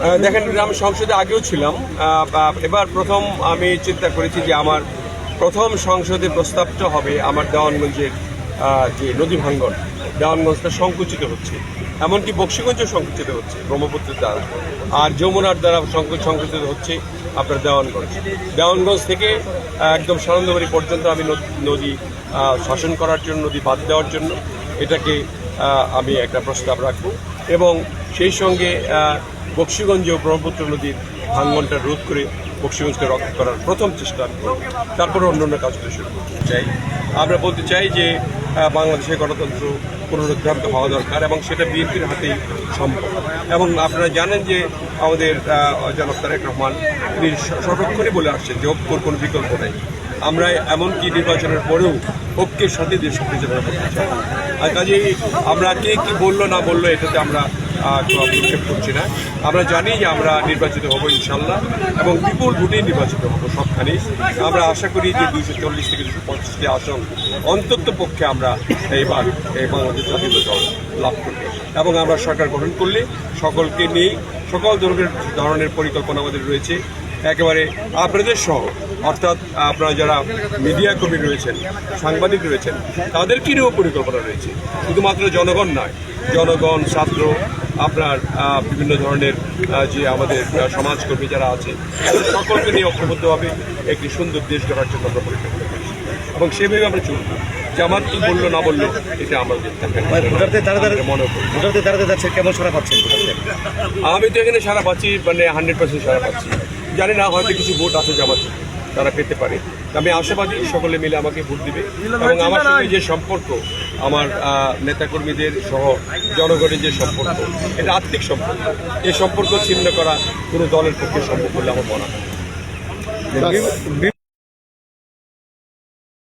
দেখেন, আমি সংসদে আগেও ছিলাম। এবার প্রথম আমি চিন্তা করেছি যে আমার প্রথম সংসদে প্রস্তাবটা হবে আমার দেওয়ানগঞ্জের যে নদী ভাঙ্গন, দেওয়ানগঞ্জটা সংকুচিত হচ্ছে। এমনকি বক্সিগঞ্জও সংকুচিত হচ্ছে, ব্রহ্মপুত্রের দ্বারা। আর যমুনার দ্বারা সংকু- সংকুচিত হচ্ছে আপনার দেওয়ানগঞ্জ। দেওয়ানগঞ্জ থেকে একদম সানন্দবাড়ি পর্যন্ত আমি নদী শাসন করার জন্য, নদী বাদ দেওয়ার জন্য এটাকে আমি একটা প্রস্তাব রাখব। এবং সেই সঙ্গে বক্সিগঞ্জ ও ব্রহ্মপুত্র নদীর ভাঙ্গনটা রোধ করে বক্সিগঞ্জকে রক্ষা করার প্রথম চেষ্টা আমি করব। তারপরে অন্য কাজগুলো শুরু করতে চাই। আমরা বলতে চাই যে আহ, বাংলাদেশের গণতন্ত্র পুনরুদ্ধারিত হওয়া দরকার এবং সেটা বিএনপির হাতেই সম্ভব। এবং আপনারা জানেন যে আমাদের জনাব তারেক রহমান তিনি স- সর্বক্ষণই বলে আসছেন যে ঐক্যর কোনো বিকল্প নেই। আমরা এমনকি নির্বাচনের পরেও ঐক্যের সাথে দেশ পরিচালনা করতে চাই। আর কাজেই আমরা কে কি বলল না বলল এটাতে আমরা কোনো করছি না। আমরা জানি যে আমরা নির্বাচিত হব ইনশাল্লাহ এবং বিপুল ভোটেই নির্বাচিত হব সবখানেই। আমরা আশা করি যে দুইশো চল্লিশ থেকে দুশো পঞ্চাশটি আসন অন্তত পক্ষে আমরা এইবার এই বাংলাদেশ জাতীয় দল লাভ করব। এবং আমরা সরকার গঠন করলে সকলকে নিয়ে সকল ধরনের ধরনের পরিকল্পনা আমাদের রয়েছে। একেবারে আপনাদের সহ, অর্থাৎ আপনারা যারা মিডিয়া কর্মী রয়েছেন, সাংবাদিক রয়েছেন, তাদেরকে নিয়েও পরিকল্পনা রয়েছে। শুধুমাত্র জনগণ নয়, জনগণ, ছাত্র আপনার বিভিন্ন ধরনের যে আমাদের সমাজকর্মী যারা আছে সকলকে নিয়ে ঐক্যবদ্ধভাবে একটি সুন্দর দেশ গড়ার জন্য আমরা পরিকল্পনা করছি। এবং সেভাবে আমরা চলব। জামাত কি বলল না বলল এটা আমাদের মনে যাচ্ছে কেমন সারা পাচ্ছেন আমি তো এখানে সারা পাচ্ছি মানে হান্ড্রেড পার্সেন্ট সারা পাচ্ছি। জানি না হয়তো কিছু ভোট আছে জামাত তারা পেতে পারে। আমি আশাবাদী সকলে মিলে আমাকে ভোট দিবে। এবং আমার সঙ্গে যে সম্পর্ক আমার নেতাকর্মীদের সহ জনগণের যে সম্পর্ক এটা আর্থিক সম্পর্ক এই সম্পর্ক ছিন্ন করা কোনো দলের পক্ষে সম্ভব বলে আমার মনে হয়